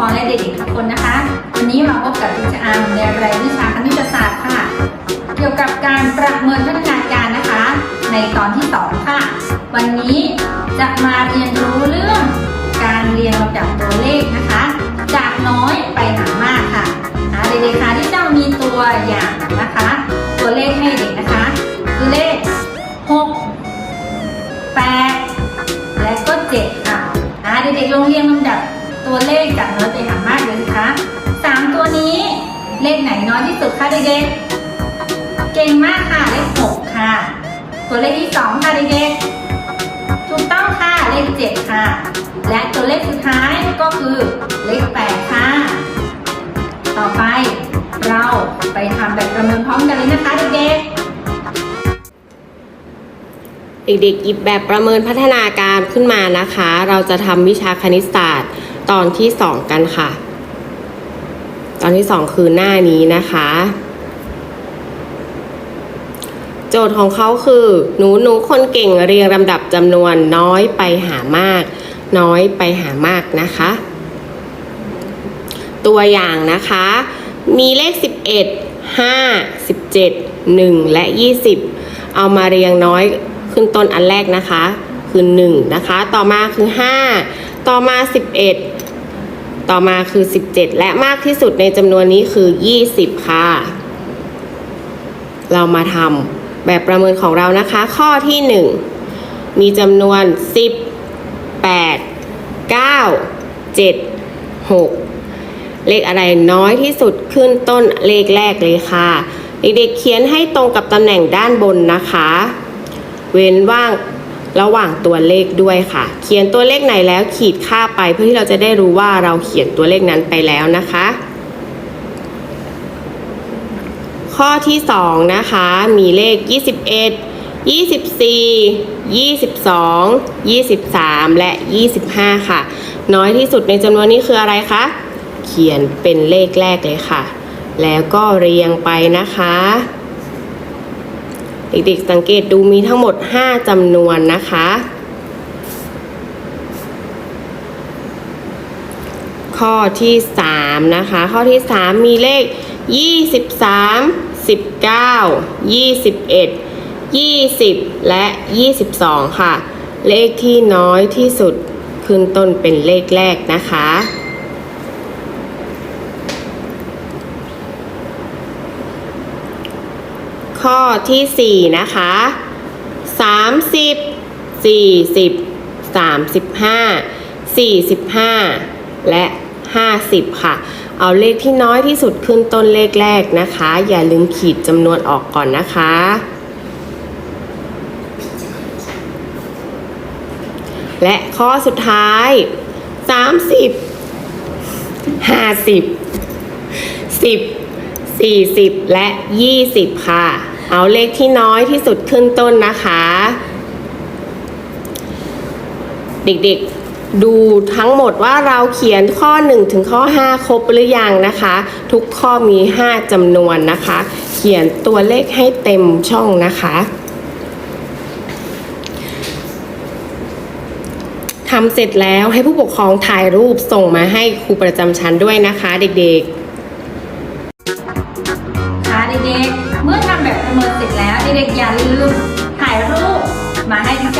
ท่านผู้ปกครองและเด็กๆทุกคนนะคะ วันนี้มาพบกับทิชอาร์ในรายวิชาคณิตศาสตร์ค่ะ เกี่ยวกับการประเมินพัฒนาการนะคะ ในตอนที่ 2 ค่ะ วันนี้จะมาเรียนรู้เรื่องการเรียงลำดับตัวเลขนะคะ จากน้อยไปหามากค่ะเด็กๆคะที่เจ้ามีตัวอย่างนะคะ ตัวเลขให้เด็กนะคะ คือเลข 6 8 และก็ 7 ค่ะอ่าเด็กๆลองเรียงลำดับ ตัวเลขจากน้อยไปหามากเลยสิคะสามตัวนี้เลขไหนน้อยที่สุดคะเด็กๆ เก่งมากค่ะเลขหกค่ะ ตัวเลขที่สองค่ะเด็กๆ ถูกต้องค่ะเลขเจ็ดค่ะ และตัวเลขสุดท้ายก็คือเลขแปดค่ะ ต่อไปเราไปทำแบบประเมินพร้อมกันเลยนะคะเด็กๆเด็กๆหยิบแบบประเมินพัฒนาการขึ้นมานะคะ เราจะทำวิชาคณิตศาส ตอนที่2กันค่ะ ตอนที่2คือหน้านี้นะคะ โจทย์ของเขาคือ หนูหนูคนเก่งเรียงลำดับจำนวนน้อยไปหามาก น้อยไปหามากนะคะ ตัวอย่างนะคะ มีเลข 11 5 17 1 และ 20 เอามาเรียงน้อยขึ้นต้นอันแรกนะคะ คือ 1 นะคะ ต่อมาคือ 5 ต่อมา 11 ต่อมาคือ 17 และมากที่สุดในจำนวนนี้คือ 20 ค่ะ เรามาทำแบบประเมินของเรานะคะ ข้อที่ 1 มีจำนวน 10 8 9 7 6 เลขอะไรน้อยที่สุดขึ้นต้นเลขแรกเลยค่ะ เด็กๆเขียนให้ตรงกับตำแหน่งด้านบนนะคะ เว้นว่าง ระหว่างตัวเลขด้วยค่ะ เขียนตัวเลขไหนแล้วขีดค่าไปเพื่อที่เราจะได้รู้ว่าเราเขียนตัวเลขนั้นไปแล้วนะคะ ข้อที่ 2 นะคะ มีเลข 21 24 22 23 และ 25 ค่ะ น้อยที่สุดในจำนวนนี้คืออะไรคะ เขียนเป็นเลขแรกเลยค่ะ แล้วก็เรียงไปนะคะ เด็กๆสังเกตดูมีทั้งหมด 5จำนวนนะคะ ข้อที่ 3 นะคะ ข้อที่ 3 มีเลข 23 19 21 20 และ 22 ค่ะ เลขที่น้อยที่สุดขึ้นต้นเป็นเลขแรกนะคะ ข้อที่ 4 นะคะ 30 40 35 45 และ 50 ค่ะ เอาเลขที่น้อยที่สุดขึ้นต้นเลขแรกนะคะ อย่าลืมขีดจำนวนออกก่อนนะคะ และข้อสุดท้าย 30 50 10 40 และ 20 ค่ะ เอาเลขที่น้อยที่สุดขึ้นต้นนะคะ เด็กๆดูทั้งหมดว่าเราเขียนข้อ 1 ถึงข้อ 5 ครบหรือยังนะคะ ทุกข้อมี 5จำนวนนะคะ เขียนตัวเลขให้เต็มช่องนะคะทำเสร็จแล้วให้ผู้ปกครองถ่ายรูปส่งมาให้ครูประจำชั้นด้วยนะคะ เด็กๆ ค่ะเด็กๆ ด็กๆอย่าลืมถ่ายรูปมาให้ดิฉัน